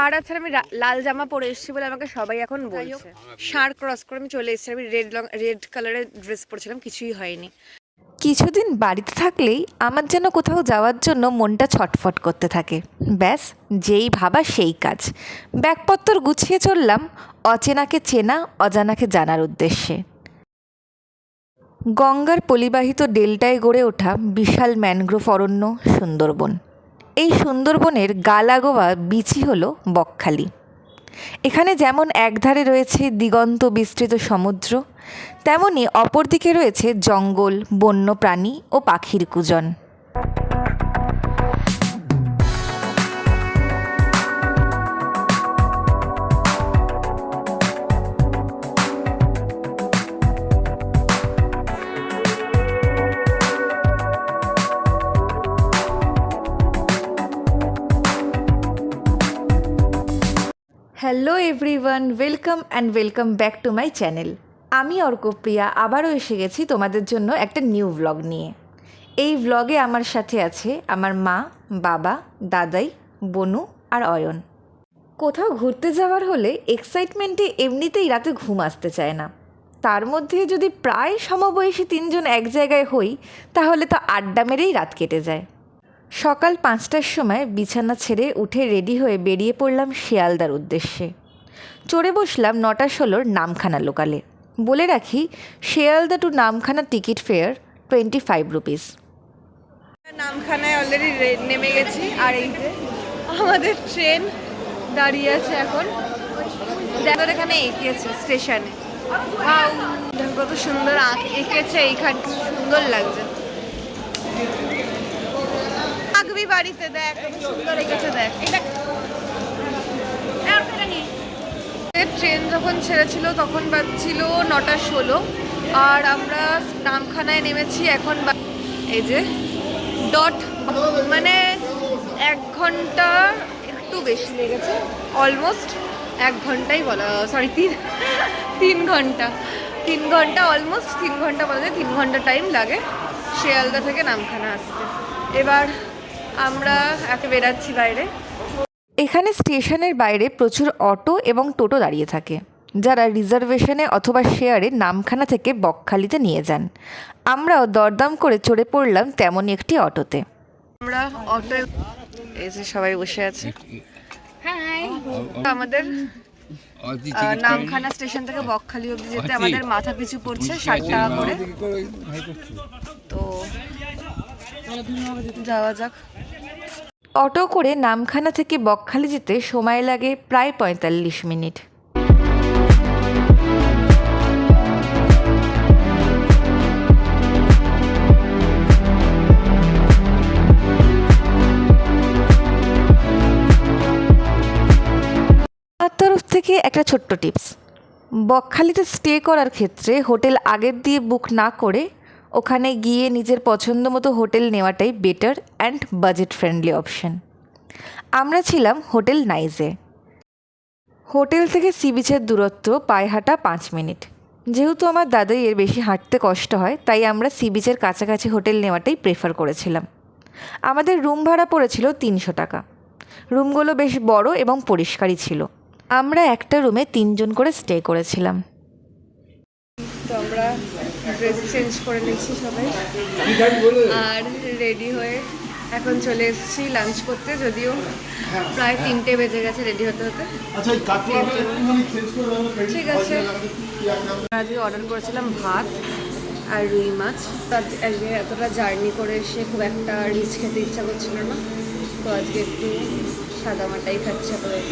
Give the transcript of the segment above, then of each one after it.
ষাঁড় আছে আমি লাল জামা পরে এসেছি বলে আমাকে সবাই এখন বলছে। ষাঁড় ক্রস করে আমি চলে এসেছি। আমি রেড লং রেড কালারের ড্রেস পরেছিলাম কিছুই হয়নি। কিছুদিন বাড়িতে থাকলেই আমার যেন কোথাও যাওয়ার জন্য মনটা ছটফট করতে থাকে। ব্যাস যেই ভাবা সেই কাজ। ব্যাগপত্তর গুছিয়ে চললাম অচেনাকে চেনা অজানাকে জানার উদ্দেশ্যে। গঙ্গার পলিবাহিত ডেল্টায় গড়ে ওঠা বিশাল ম্যানগ্রোভ অরণ্য সুন্দরবন। এই সুন্দরবনের গালাগোয়া বিচি হল বকখালি। এখানে যেমন একধারে রয়েছে দিগন্ত বিস্তৃত সমুদ্র, তেমনি অপরদিকে রয়েছে জঙ্গল বন্য প্রাণী ও পাখির কুজন। Everyone welcome and welcome back to my channel আমি অর্কপ্রিয়া আবারও এসে গেছি তোমাদের জন্য একটা নিউ ভ্লগ নিয়ে। এই ভ্লগে আমার সাথে আছে আমার মা, বাবা, দাদাই, বনু আর অয়ন। কোথাও ঘুরতে যাওয়ার হলে এক্সাইটমেন্টে এমনিতেই রাতে ঘুম আসতে চায় না। তার মধ্যে যদি প্রায় সমবয়সী তিনজন এক জায়গায় হই, তাহলে তো আড্ডা মেরেই রাত কেটে যায়। সকাল পাঁচটার সময় বিছানা ছেড়ে উঠে রেডি হয়ে বেরিয়ে পড়লাম শিয়ালদার উদ্দেশ্যে। চড়ে বসলাম নটা ষোলোর নামখানা লোকালে। বলে রাখি Sealdah to Namkhana ticket fare twenty five rupees নামখানায় already নেমে গেছি, আর এই যে আমাদের ট্রেন দাঁড়িয়ে আছে এখন। দেখো এখানে এঁকেছে স্টেশনে কত সুন্দর এঁকেছে এইখান, সুন্দর লাগছে। আঁকবি বাড়িতে দেখ সুন্দর এঁকেছে দেখ। ট্রেন যখন ছেড়েছিল তখন বাজছিল নটা ষোলো। আর আমরা নামখানায় নেমেছি এখন এই যে ডট মানে এক ঘণ্টা একটু বেশি লেগেছে অলমোস্ট এক ঘন্টাই বলা সরি তিন তিন ঘণ্টা। তিন ঘণ্টা অলমোস্ট তিন ঘণ্টা বলা যায়, তিন ঘণ্টা টাইম লাগে শিয়ালদা থেকে নামখানা আসতে। এবার আমরা একে বেরাচ্ছি বাইরে। এখানে স্টেশনের বাইরে প্রচুর অটো এবং টোটো দাঁড়িয়ে থাকে। যারা রিজার্ভেশনে অথবা শেয়ারে নামখানা থেকে বকখালিতে নিয়ে যান। আমরাও দরদাম করে চড়ে পড়লাম তেমনই একটি অটোতে। আমরা অটোয় এই যে সবাই বসে আছে। আমাদের নামখানা স্টেশন থেকে বকখালি অব্দি যেতে আমাদের মাথা পিছু পড়ছে ষাট টাকা করে। তো যাওয়া যাক। অটো করে নামখানা থেকে বকখালি যেতে সময় লাগে প্রায় পঁয়তাল্লিশ মিনিট। তরফ থেকে একটা ছোট্ট টিপস। বকখালিতে স্টে করার ক্ষেত্রে হোটেল আগের দিয়ে বুক না করে ওখানে গিয়ে নিজের পছন্দ মতো হোটেল নেওয়াটাই better and budget friendly option আমরা ছিলাম হোটেল নাইজে। হোটেল থেকে সি বিচের দূরত্ব পায়ে হাঁটা পাঁচ মিনিট। যেহেতু আমার দাদাই এর বেশি হাঁটতে কষ্ট হয়, তাই আমরা সি বিচের কাছাকাছি হোটেল নেওয়াটাই প্রেফার করেছিলাম। আমাদের রুম ভাড়া পড়েছিল তিনশো টাকা। রুমগুলো বেশ বড় এবং পরিষ্কারই ছিল। আমরা একটা রুমে তিনজন করে স্টে করেছিলাম। তো আমরা ড্রেস চেঞ্জ করে নিচ্ছি সবাই। আর রেডি হয়ে এখন চলে এসেছি লাঞ্চ করতে যদিও প্রায় তিনটে বেজে গেছে রেডি হতে হতে। আচ্ছা দেবো ঠিক আছে। আজকে অর্ডার করেছিলাম ভাত আর রুই মাছ। তো আজ- আজকে এতটা জার্নি করে এসে খুব একটা রিচ খেতে ইচ্ছা করছিল না। তো আজকে একটু সাদা মাটাই খাচ্ছি আপাতত।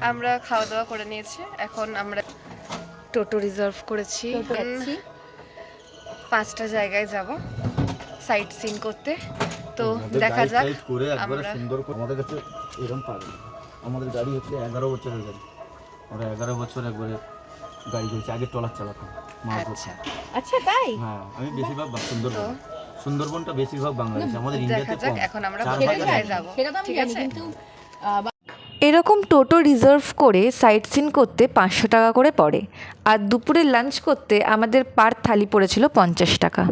আমরা খাওয়া দাওয়া করে নিয়েছি। এখন আমরা টোটো রিজার্ভ করেছি। পাঁচটা জায়গায় যাব সাইট সিন করতে। তো দেখা যাক করে একবারে সুন্দর করে আমাদের কাছে এরকম পাবে আমাদের গাড়ি হচ্ছে এগারো বছরের গাড়ি। আমরা এগারো বছর একবারে গাড়ি চলছে আগে ট্রলার চালাতাম মাছ আচ্ছা। তাই? হ্যাঁ আমি বেশিরভাগ বা- সুন্দরবন। সুন্দরবনটা বেশিরভাগ বাংলাদেশে আমাদের ইন্ডিয়াতে যাক এখন আমরা। যাব? ঠিক আছে? এরকম টোটো রিজার্ভ করে সাইট সিন করতে পাঁচশো টাকা করে পড়ে আর দুপুরে লাঞ্চ করতে আমাদের পার থালি পড়েছিল পঞ্চাশ টাকা।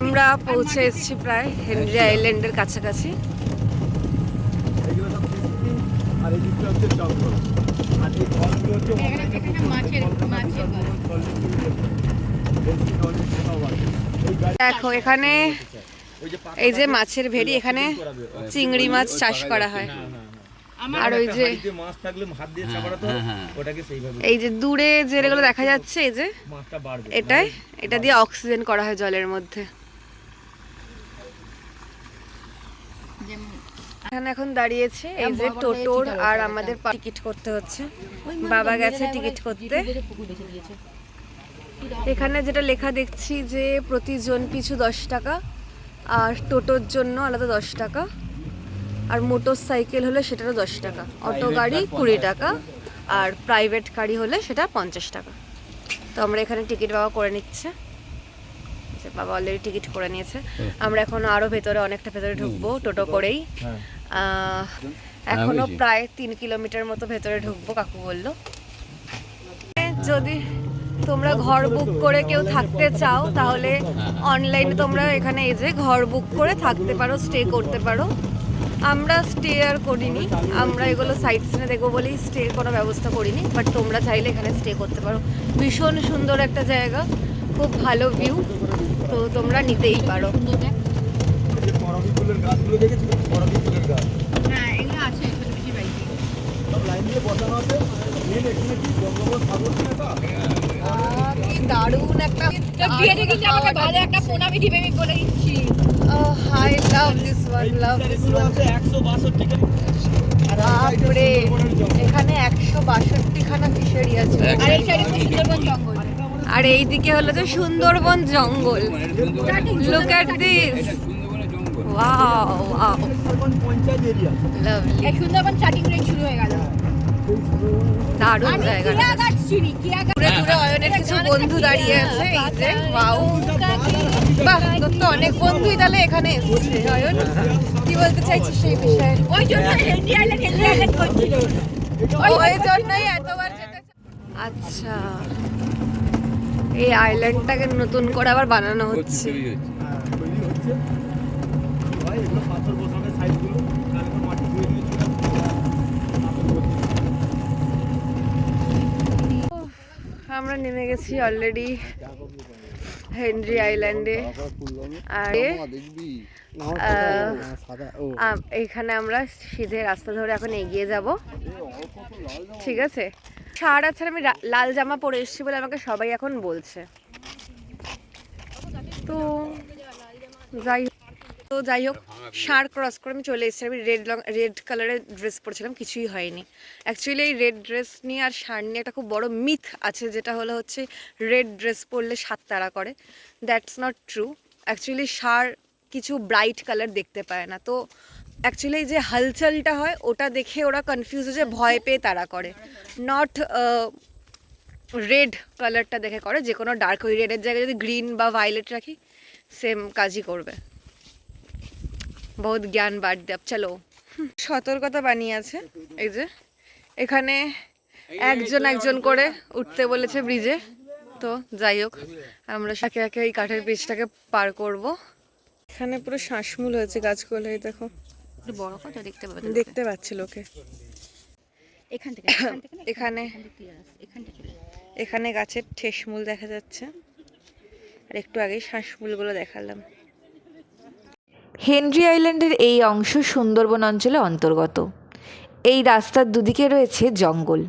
আমরা পৌঁছে এসেছি প্রায় হেনরি আইল্যান্ডের কাছাকাছি মাছের মাছের। দেখো এখানে এই যে মাছের ভেড়ি এখানে চিংড়ি মাছ চাষ করা হয়। আর ওই যে মাছ থাকলে হাত দিয়ে চাপাতে হবে ওটাকে সেইভাবে এই যে দূরে যেগুলো দেখা যাচ্ছে এই যে মাছটা বাড়বে। এটাই এটা দিয়ে অক্সিজেন করা হয় জলের মধ্যে। এখানে এখন দাঁড়িয়েছে এই যে টোটোর আর আমাদের টিকিট করতে হচ্ছে। বাবা গেছে টিকিট করতে। এখানে যেটা লেখা দেখছি যে প্রতিজন পিছু দশ টাকা আর টোটোর জন্য আলাদা দশ টাকা আর মোটর সাইকেল হলে সেটারও দশ টাকা। অটো গাড়ি কুড়ি টাকা। আর প্রাইভেট গাড়ি হলে সেটা পঞ্চাশ টাকা। তো আমরা এখানে টিকিট বাবা করে নিচ্ছে। যে বাবা অলরেডি টিকিট করে নিয়েছে। আমরা এখন আরও ভেতরে অনেকটা ভেতরে ঢুকবো টোটো করেই। হ্যাঁ। এখনও প্রায় তিন কিলোমিটার মতো ভেতরে ঢুকবো কাকু বলল। যদি তোমরা ঘর বুক করে কেউ থাকতে চাও তাহলে অনলাইনে তোমরা এখানে এই যে ঘর বুক করে থাকতে পারো স্টে করতে পারো। আমরা স্টে আর করিনি আমরা এগুলো সাইট সিনে দেখব বলেই স্টে কোনো ব্যবস্থা করিনি বাট তোমরা চাইলে এখানে স্টে করতে পারো। ভীষণ সুন্দর একটা জায়গা খুব ভালো ভিউ তো তোমরা নিতেই পারো। হ্যাঁ লাইন দিয়ে বসানো আছে মেন এখানে কি দারুণ একটা বিয়েতে কিন্তু আমাকে ভালো একটা প্রণামী দিবে আমি বলে দিচ্ছি। I love this one love this one বাপরে এখানে একশো বাষট্টি খানা ফিশারি আছে আর এই সাইডে সুন্দরবন জঙ্গল। আর এই হলো যে সুন্দরবন জঙ্গল। Look at this wow wow Sundarban starting range শুরু হয়ে গেল। দারুণ জায়গাটা। দূরে দূরে অয়নের কিছু বন্ধু দাঁড়িয়ে আছে এই যে ওয়াও বাহ। তোর তো অনেক বন্ধুই তাহলে এখানে এসছে। অয়ন কি বলতে চাইছিস সেই বিষয়ে? ওই জন্য জন্যই এতবার যেতে আচ্ছা এই আইল্যান্ডটাকে নতুন করে আবার বানানো হচ্ছে হ্যাঁ তৈরি হচ্ছে ভাই এগুলো পাথর বসাবে সাইডগুলো তারপর মাটি ধুয়ে দিয়েছিল আমরা নেমে গেছি অলরেডি হেনরি আইল্যান্ডে আর এখানে আমরা সিধে রাস্তা ধরে এখন এগিয়ে যাব। ঠিক আছে? সারা ছাড়া আমি লাল জামা পরে এসেছি বলে আমাকে সবাই এখন বলছে। তো, যাই তো যাই হোক সার ক্রস করে আমি চলে এসেছি। আমি রেড লং রেড কালারের ড্রেস পরেছিলাম কিছুই হয়নি। অ্যাকচুয়ালি এই রেড ড্রেস নিয়ে আর সার নিয়ে একটা খুব বড় মিথ আছে যেটা হলো হচ্ছে রেড ড্রেস পরলে সাত তারা করে। That's not true actually sir কিছু ব্রাইট কালার দেখতে পায় না। তো অ্যাকচুয়ালি যে হালচালটা হয় ওটা দেখে ওরা কনফিউজ হয়ে ভয় পেয়ে তারা করে। নট রেড কালারটা দেখে করে যে কোনো ডার্ক ওই রেডের জায়গায় যদি গ্রিন বা ভায়োলেট রাখি সেম কাজই করবে। বহুত জ্ঞান বাট দেব চলো। সতর্কতা বানিয়ে আছে এই যে। এখানে একজন একজন করে উঠতে বলেছে ব্রিজে তো যাই হোক আমরা একে একে এই কাঠের ব্রিজটাকে পার করব। এখানে পুরো শ্বাসমূল হয়েছে গাছগুলো এই দেখো। বড় কথা দেখতে পাবে দেখতে পাচ্ছি লোকে। এখান থেকে এখান এখানে গাছের ঠেসমূল দেখা যাচ্ছে। আর একটু আগেই শ্বাসমূলগুলো দেখালাম। হেনরি আইল্যান্ডের এই অংশ সুন্দরবন অঞ্চলে অন্তর্গত। এই রাস্তার দুদিকে রয়েছে জঙ্গল।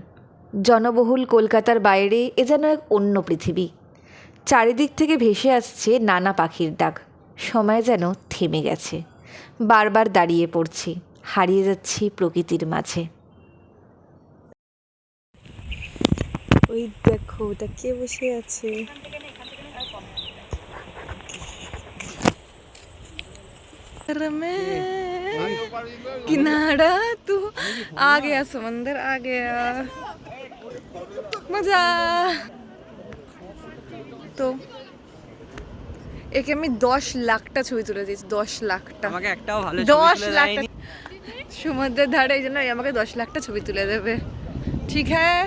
জনবহুল কলকাতার বাইরে এ যেন এক অন্য পৃথিবী। চারিদিক থেকে ভেসে আসছে নানা পাখির ডাক। সময় যেন থেমে গেছে। বারবার দাঁড়িয়ে পড়ছি। হারিয়ে যাচ্ছি প্রকৃতির মাঝে। ওই দেখো, ওটা কে বসে আছে? किनारा तू आ गया समंदर आ गया মজা তো একে আমি দশ লাখটা ছবি তুলে দিয়েছি দশ লাখটা আমাকে একটাও ভালো দশ লাখটা সমুদ্রের ধারে এই জন্য আমাকে দশ লাখটা ছবি তুলে দেবে ঠিক হ্যাঁ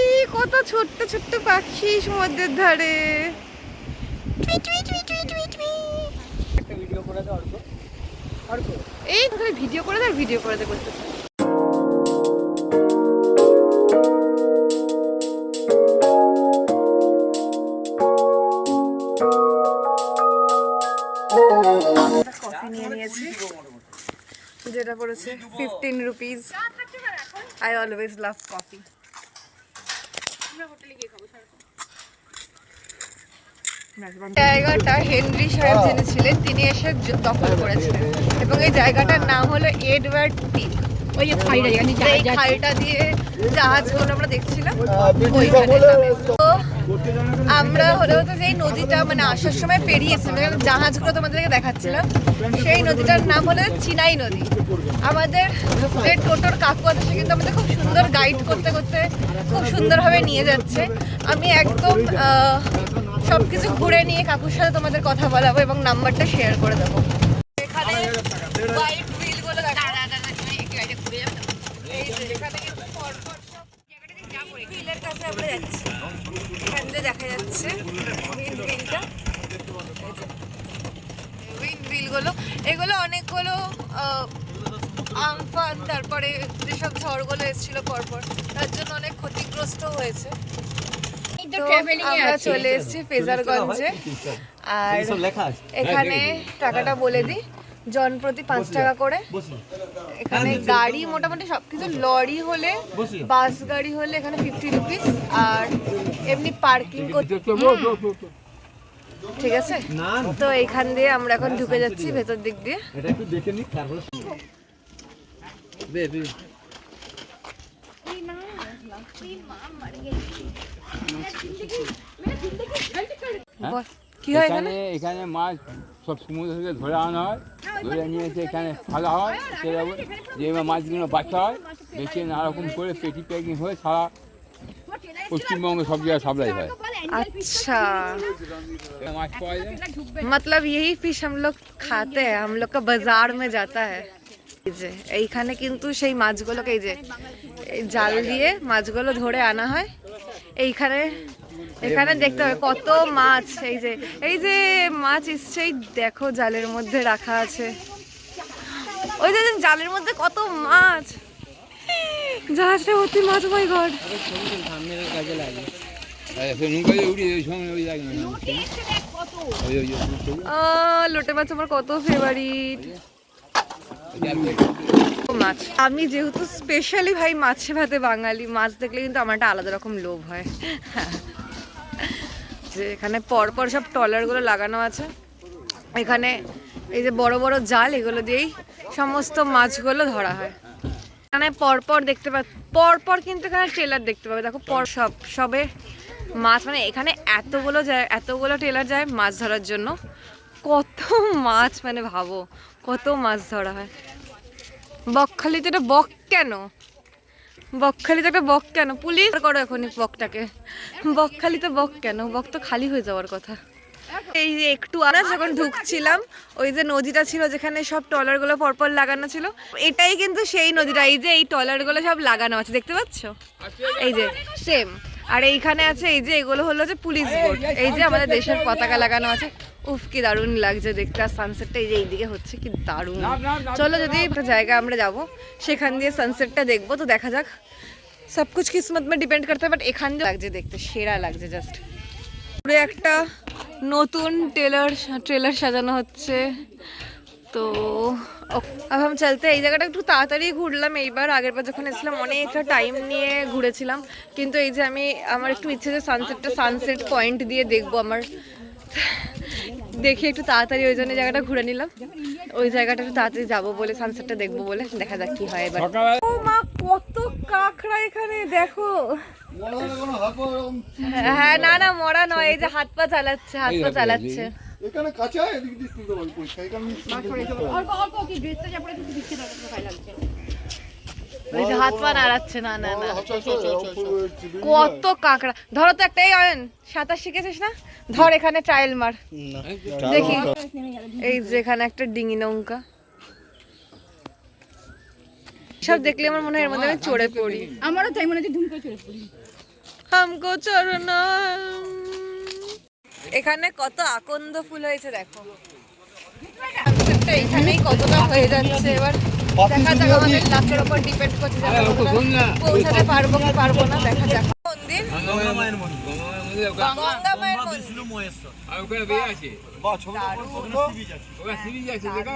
এই কত ছোট্ট ছোট্ট পাখি সমুদ্রের ধারে টুই টুই টুই টুই টুই টুই। এই ভিডিও করে দেয় ভিডিও করে দে করতেছে কফি নিয়ে নিয়েছি যেটা পড়েছে fifteen rupees I always love coffee জায়গাটা হেনরি সাহেব যিনি ছিলেন তিনি এসে দখল করেছিলেন। এবং এই জায়গাটার নাম হলো এডওয়ার্ড টিক ওই যে খাইটা জানি এই খালটা দিয়ে জাহাজগুলো আমরা দেখছিলাম। ওইখানে তো আমরা হলো তো যেই নদীটা মানে আসার সময় পেরিয়েছিলাম যেখানে জাহাজগুলো তোমাদেরকে দেখাচ্ছিলাম সেই নদীটার নাম হলো চিনাই নদী। আমাদের যে টোটোর কাকু আছে সে কিন্তু আমাদের খুব সুন্দর গাইড করতে করতে খুব সুন্দরভাবে নিয়ে যাচ্ছে। আমি একদম সব কিছু ঘুরে নিয়ে কাকুর সাথে তোমাদের কথা বলাবো এবং নাম্বারটা শেয়ার করে দেবো। এখানে হোয়াইট হুইলগুলো দেখা। যাচ্ছি। দেখা উইন্ড এগুলো অনেকগুলো আমফান তারপরে যেসব ঝড়গুলো এসেছিল পরপর তার জন্য অনেক ক্ষতিগ্রস্ত হয়েছে। আমরা চলে এসেছি ফেজারগঞ্জে। আর এইসব লেখা আছে। এখানে টাকাটা বলে দিই। জন প্রতি পাঁচ টাকা করে। এখানে গাড়ি মোটামুটি সবকিছু লরি হলে বসি গাড়ি হলে এখানে ফিফটি রুপিস আর এমনি পার্কিং করতে ঠিক আছে? তো এখান দিয়ে আমরা এখন ঢুকে যাচ্ছি ভেতর দিক দিয়ে। এটা একটু দেখে নি তারপরে কি হয় এখানে এখানে এখানে মাছ সব সমুদ্র থেকে ধরে আনা হয় ধরে নিয়ে এসে এখানে ফেলা হয় সেরকম যে মাছগুলো বাচ্চা হয় বেঁচে নানা রকম করে পেটি প্যাকিং হয়ে সারা পশ্চিমবঙ্গে সব জায়গায় সাপ্লাই হয় अच्छा মাছ পাওয়া যায় मतलब यही फिश हम लोग खाते हैं हम लोग का बाजार में जाता है এই যে এইখানে কিন্তু সেই মাছগুলোকে এই যে এই জাল দিয়ে মাছগুলো ধরে আনা হয় এইখানে, এখানে দেখতে হবে কত মাছ, এই যে এই যে মাছ এসছেই দেখো জালের মধ্যে রাখা আছে। ওই যে জালের মধ্যে কত মাছ। জাহাজটা ভর্তি মাছ গড না ওই ওই লোটে মাছ আমার কত ফেভারিট মাছ। আমি যেহেতু স্পেশালি ভাই মাছে ভাতে বাঙালি, মাছ দেখলে কিন্তু আমার একটা আলাদা রকম লোভ হয়। যে এখানে পরপর সব ট্রলারগুলো লাগানো আছে। এখানে এই যে বড় বড় জাল, এগুলো দিয়েই সমস্ত মাছগুলো ধরা হয়। এখানে পরপর দেখতে পা, পরপর কিন্তু এখানে ট্রেলার দেখতে পাবে। দেখো পর সব, সবে মাছ মানে এখানে এতগুলো যায়, এতগুলো ট্রেলার যায় মাছ ধরার জন্য। কত মাছ মানে ভাবো, কত মাছ ধরা হয়। বকখালিতে এটা বক কেন? বকখালিতে একটা বক কেন? পুলিশ করো এখনই বকটাকে। বকখালিতে বক কেন? বক তো খালি হয়ে যাওয়ার কথা। এই যে একটু আনা যখন ঢুকছিলাম, ওই যে নদীটা ছিল যেখানে সব ট্রলারগুলো পরপর লাগানো ছিল, এটাই কিন্তু সেই নদীটা। এই যে এই ট্রলারগুলো সব লাগানো আছে, দেখতে পাচ্ছ? এই যে সেম আর এইখানে আছে, এই যে এগুলো হলো যে পুলিশ বোট। এই যে আমাদের দেশের পতাকা লাগানো আছে। উফ কি দারুণ লাগছে দেখতে। আর সানসেটটা এই যে এইদিকে হচ্ছে কি দারুণ। চলো যদি একটা জায়গা আমরা যাব সেখান দিয়ে সানসেটটা দেখব তো দেখা যাক। সব কিছু কিসমত মে ডিপেন্ড করতে বাট এখান লাগছে দেখতে সেরা লাগছে জাস্ট পুরো একটা নতুন টেলার ট্রেলার সাজানো হচ্ছে। তো আমি চলতে এই জায়গাটা একটু তাড়াতাড়ি ঘুরলাম এইবার। আগের বার যখন এসেছিলাম অনেকটা টাইম নিয়ে ঘুরেছিলাম। কিন্তু এই যে আমি আমার একটু ইচ্ছে যে সানসেটটা সানসেট পয়েন্ট দিয়ে দেখব আমার। দেখি একটু তাড়াতাড়ি ওই জন্য জায়গাটা ঘুরে নিলাম। ওই জায়গাটা একটু তাড়াতাড়ি যাব বলে সানসেটটা দেখব বলে দেখা যাক কি হয় এবার। ও মা কত কাঁকড়া এখানে দেখো। হ্যাঁ না না মরা নয় এই যে হাত পা চালাচ্ছে হাত পা চালাচ্ছে। এখানে কাঁচা এদিক দিয়ে শুনতে পারি পরিষ্কার এখানে অল্প অল্প কি ড্রেসটা যা পরে কিছু দিচ্ছে না ভালো লাগছে ওই যে হাত পা নাড়াচ্ছে না না না। আচ্ছা আচ্ছা আচ্ছা কত কাঁকড়া। ধরো তো একটাই অয়ন সাঁতার শিখেছিস না? ধর এখানে ট্রায়াল মার। দেখি। এই যে এখানে একটা ডিঙি নৌকা। এইসব দেখলে আমার মনে হয় এর মধ্যে আমি চড়ে পড়ি। আমারও তাই মনে হচ্ছে ধুম করে চলে পড়ি। হামকো চরনা এখানে কত আকন্দ ফুল হয়েছে দেখো। এখানেই কতটা হয়ে যাচ্ছে এবার দেখা যাক আমাদের লাকের উপর ডিপেন্ড করছে আমরা পৌঁছাতে পারব কি পারব না দেখা যাক। মন্দির? গঙ্গা মায়ের মন্দির। আর ওখানে বেয়ে আছে। ওখানে সিরিজ আছে। দেখা।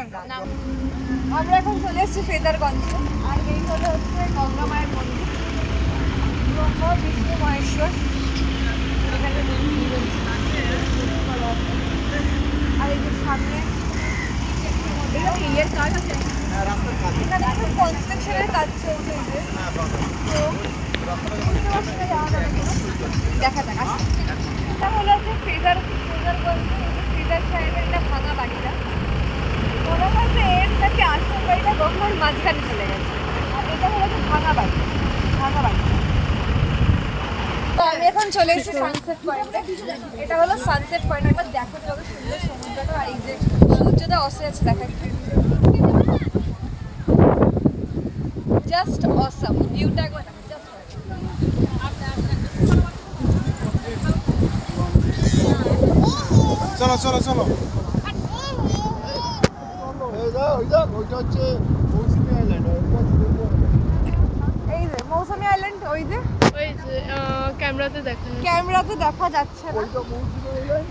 আমরা এখন চলে এসেছি ফেজারগঞ্জে আর এই হলো হচ্ছে গঙ্গা মায়ের মন্দির। গঙ্গা বিষ্ণু মহেশ্বর এখানে মন্দির রয়েছে। আর এই যে সামনে ইয়ের কাজ আছে এখানে এখন কনস্ট্রাকশনের কাজ চলছে এই যে। তো বুঝতে পারছি না যাওয়া যাবে কিনা। দেখা যাক আসুন। এটা হলো যে ফেজার ফেজারগঞ্জে এই যে ফেজার সাহেবের এটা ভাঙা বাড়িটা মনে হয় যে এর নাকি আসল বাড়িটা গঙ্গার মাঝখানে চলে গেছে আর এটা হলো যে ভাঙা বাড়ি ভাঙা বাড়ি তো আমি এখন চলে এসেছি সানসেট পয়েন্টে এটা হলো সানসেট পয়েন্ট একবার দেখো যত সুন্দর সমুদ্রটা আর এই যে সূর্যটা অসে আছে দেখা জাস্ট অসাম ভিউটা একবার চলো চলো চলো। এই যে মৌসুমী আইল্যান্ড ওই যে। ক্যামেরাতে দেখা ক্যামেরাতে দেখা যাচ্ছে না। ওইটা মৌসুমী আইল্যান্ড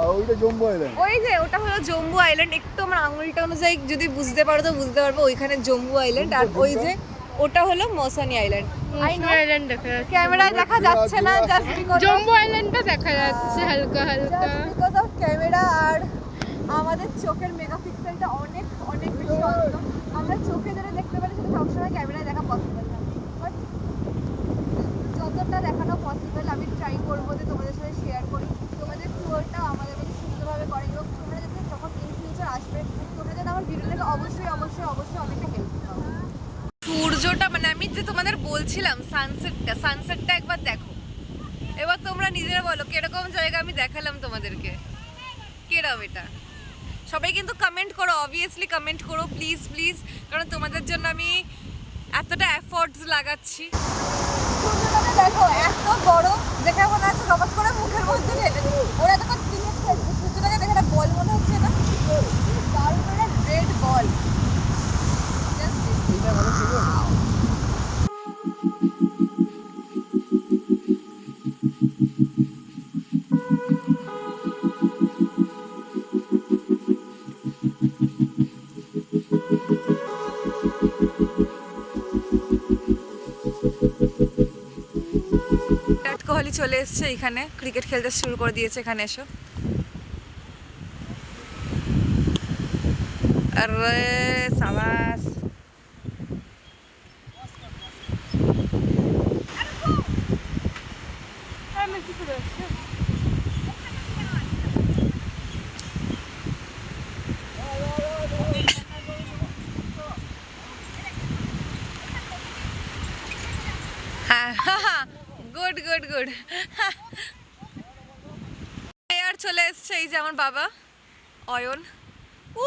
আর ওইটা জম্বু আইল্যান্ড ওই যে ওটা হলো জম্বু আইল্যান্ড একটু আমার আঙুলটা অনুযায়ী যদি বুঝতে পারো তো বুঝতে পারব ওইখানে জম্বু আইল্যান্ড আর ওই যে ওটা হলো মৌসানি আইল্যান্ড আইল্যান্ড দেখা যাচ্ছে। ক্যামেরায় দেখা যাচ্ছে না জাস্ট বিকজ জম্বু আইল্যান্ডটা দেখা যাচ্ছে হালকা হালকা। বিকজ অফ ক্যামেরা আর আমাদের চোখের মেগাপিক্সেলটা অনেক অনেক বেশি আমরা চোখে যেটা দেখতে পারি সেটা সবসময় ক্যামেরায় দেখা বাট যতটা দেখানো পসিবল আমি ট্রাই করব যে তোমাদের সাথে শেয়ার করি। তোমাদের টুয়ারটা আমাদের মধ্যে সুন্দরভাবে করে এবং তোমরা যাতে যখন ইন ফিউচার আসবে, তোমরা যাতে আমার ভিডিওটাকে অবশ্যই অবশ্যই অবশ্যই অনেকটা হেল্প সূর্যটা মানে আমি যে তোমাদের বলছিলাম সানসেটটা সানসেটটা একবার দেখো। এবার তোমরা নিজেরা বলো, কীরকম জায়গা আমি দেখালাম তোমাদেরকে? কিরম এটা? সবাই কিন্তু কমেন্ট করো অবভিয়াসলি কমেন্ট করো প্লিজ প্লিজ কারণ তোমাদের জন্য আমি এতটা এফোর্টস লাগাচ্ছি। দেখো, এত বড় দেখে মনে আছে রবাত করে মুখের মধ্যে ঢেলে। ওরা খেলছে সূর্যটাকে দেখে একটা বল মনে হচ্ছে না দারুণ একটা রেড বল বিরাট কোহলি চলে এসছে এখানে। ক্রিকেট খেলতে শুরু করে দিয়েছে এখানে এসো। আরে সাবাস হ্যাঁ গুড গুড গুড আর চলে এসছে এই যে আমার বাবা, অয়ন। উ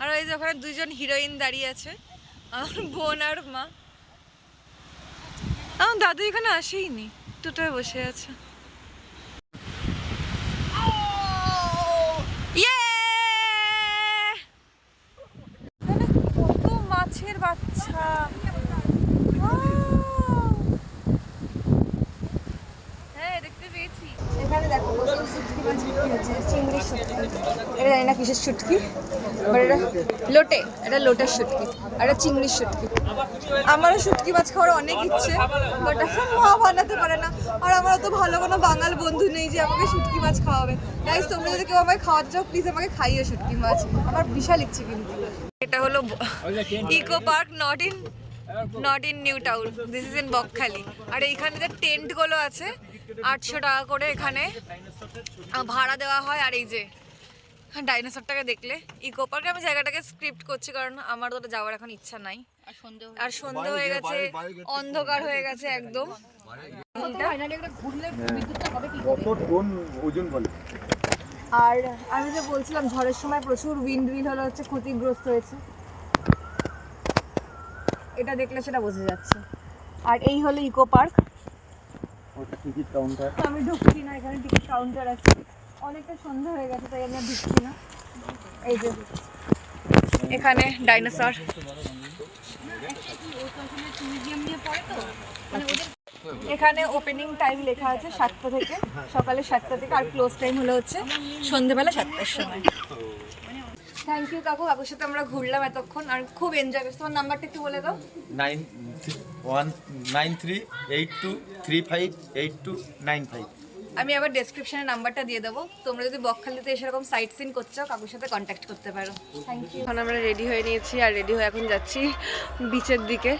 আর ওই যে ওখানে দুজন হিরোইন দাঁড়িয়ে আছে, আমার বোন আর মা। আমার দাদু এখানে আসেইনি দুটোয় বসে আছে! কত মাছের বাচ্চা হ্যাঁ দেখতে পেয়েছি এখানে দেখো কত শুটকি মাছ বিক্রি হচ্ছে এটা জানি না কিসের শুটকি বাট এটা লোটে, এটা লোটের শুটকি, আর এটা চিংড়ির শুটকি। আমারও শুটকি মাছ খাওয়ার অনেক ইচ্ছে বাট এখন মা বানাতে পারে না। আর আমার তো ভালো কোনো বাঙাল বন্ধু নেই যে আমাকে শুটকি মাছ খাওয়াবে। গাইস তোমরা যদি কেউ আমাকে খাওয়াতে চাও প্লিজ আমাকে খাইও শুটকি মাছ। আমার বিশাল ইচ্ছে কিন্তু। এটা হলো eco park, not in not in New Town. This is in Bakkhali. আর এইখানে যে টেন্টগুলো আছে আটশো টাকা করে এখানে ভাড়া দেওয়া হয়। আর এই যে ডাইনোসরটাকে দেখলে ইকো পার্কে আমি জায়গাটাকে স্ক্রিপ্ট করছি কারণ আমার তো যাওয়ার এখন ইচ্ছা নাই। আর সন্ধে হয়ে গেছে। অন্ধকার হয়ে গেছে একদম। বলে? আর আমি যে বলছিলাম ঝড়ের সময় প্রচুর উইন্ড উইল হলো হচ্ছে ক্ষতিগ্রস্ত হয়েছে। এটা দেখলে সেটা বোঝা যাচ্ছে। আর এই হলো ইকো পার্ক। টিকিট কাউন্টার আমি ঢুকছি না এখানে টিকিট কাউন্টার আছে। অনেকটা সন্ধ্যা হয়ে গেছে তাই আমি ঢুকছি না। এই যে এখানে ডাইনোসর এখানে ওপেনিং টাইম লেখা আছে সাতটা থেকে সকালে সাতটা থেকে আর ক্লোজ টাইম হলো হচ্ছে সন্ধেবেলা সাতটার সময়। থ্যাংক ইউ কাকু। কাকুর সাথে আমরা ঘুরলাম এতক্ষণ আর খুব এনজয় করছি। তোমার নাম্বারটা একটু বলে দাও। Nine one nine three eight two three five eight two nine five আমি আবার ডেসক্রিপশনে নাম্বারটা দিয়ে দেবো। তোমরা যদি বকখালিতে এসে এরকম সাইট সিন করছ চাও কাকুর সাথে কন্ট্যাক্ট করতে পারো। থ্যাংক ইউ এখন আমরা রেডি হয়ে নিয়েছি আর রেডি হয়ে এখন যাচ্ছি বিচের দিকে।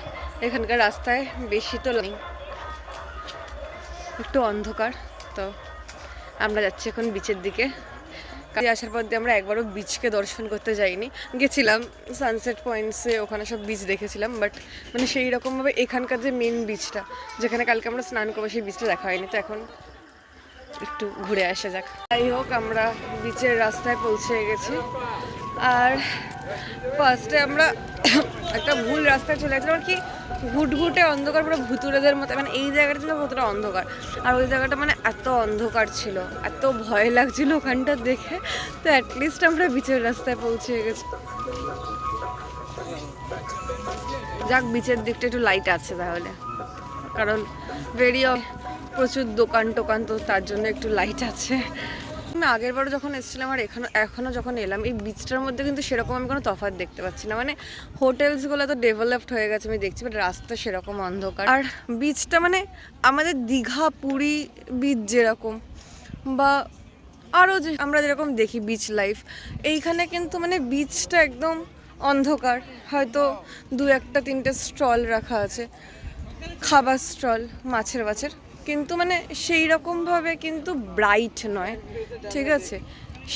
এখানকার রাস্তায় বেশি তো নেই। একটু অন্ধকার তো আমরা যাচ্ছি এখন বিচের দিকে। কাজে আসার পর দিয়ে আমরা একবারও বিচকে দর্শন করতে যাইনি। গেছিলাম সানসেট পয়েন্টসে ওখানে সব বিচ দেখেছিলাম বাট মানে সেই রকমভাবে এখানকার যে মেন বিচটা যেখানে কালকে আমরা স্নান করব, সেই বিচটা দেখা হয়নি। তো এখন একটু ঘুরে আসা যাক। যাই হোক, আমরা বিচের রাস্তায় পৌঁছে গেছি। আর ফার্স্টে আমরা একটা ভুল রাস্তায় চলে গেছিলাম। আর কি ঘুটঘুটে অন্ধকার, পুরো ভুতুরেদের মতো। মানে এই জায়গাটা ছিল কতটা অন্ধকার। আর ওই জায়গাটা মানে এত অন্ধকার ছিল, এত ভয় লাগছিল ওখানটা দেখে। তো অ্যাটলিস্ট আমরা বিচের রাস্তায় পৌঁছে গেছি। যাক, বিচের দিকটা একটু লাইট আছে তাহলে। কারণ বেরিয়ে প্রচুর দোকান টোকান তো তার জন্য একটু লাইট আছে। আমি আগের বারও যখন এসেছিলাম আর এখনও এখনও যখন এলাম, এই বিচটার মধ্যে কিন্তু সেরকম আমি কোনো তফাৎ দেখতে পাচ্ছি না। মানে হোটেলসগুলো তো ডেভেলপড হয়ে গেছে, আমি দেখছি বাট রাস্তা সেরকম অন্ধকার। আর বিচটা মানে আমাদের দীঘা, পুরী বিচ যেরকম, বা আরও যে, আমরা যেরকম দেখি বিচ লাইফ এইখানে কিন্তু মানে বিচটা একদম অন্ধকার। হয়তো দু একটা, তিনটে স্টল রাখা আছে, খাবার স্টল মাছের মাছের। কিন্তু মানে সেই রকমভাবে কিন্তু ব্রাইট নয়, ঠিক আছে?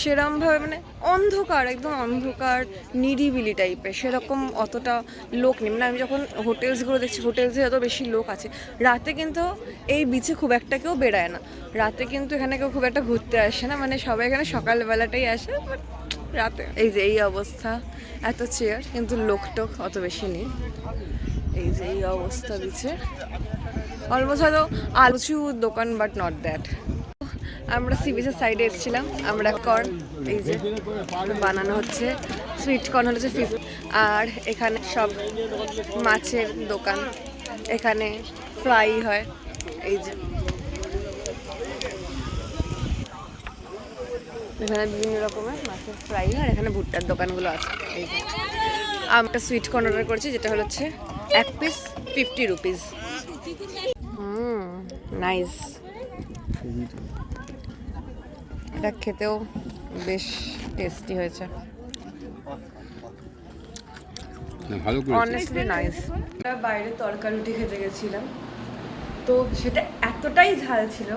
সেরমভাবে মানে অন্ধকার, একদম অন্ধকার, নিরিবিলি টাইপের সেরকম অতটা লোক নেই। মানে আমি যখন হোটেলসগুলো দেখছি হোটেলসে যত বেশি লোক আছে, রাতে কিন্তু এই বিচে খুব একটা কেউ বেড়ায় না। রাতে কিন্তু এখানে কেউ খুব একটা ঘুরতে আসে না মানে সবাই এখানে সকালবেলাটাই আসে রাতে। এই যে এই অবস্থা, এত চেয়ার কিন্তু লোকটোক অত বেশি নেই। এই যে এই অবস্থা দিচ্ছে অলমোস্ট হয়তো আলুচু দোকান বাট নট দ্যাট আমরা সি বিচের সাইডে এসেছিলাম। আমরা কর্ন এই যে বানানো হচ্ছে। সুইট কর্ন হচ্ছে আর এখানে সব মাছের দোকান। এখানে ফ্রাই হয়। এই যে। এখানে বিভিন্ন রকমের মাছের ফ্রাই হয়। এখানে ভুট্টার দোকানগুলো আছে। আমরা সুইট কর্ন অর্ডার করেছি, যেটা হচ্ছে এক piece fifty rupees hmm nice এটা খেতেও বেশ টেস্টি হয়েছে। ভালো অনেস্টলি নাইস বাইরে তরকা রুটি খেতে গেছিলাম। তো সেটা এতটাই ঝাল ছিল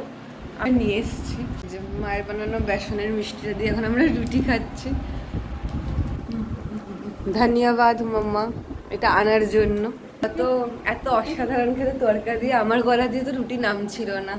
আমি নিয়ে এসেছি। যে মায়ের বানানো বেসনের মিষ্টিটা দিয়ে এখন আমরা রুটি খাচ্ছি। ধন্যবাদ মাম্মা। এটা আনার জন্য। এত এত অসাধারণ খেতে তরকারি আমার গলা দিয়ে তো রুটি নামছিল না।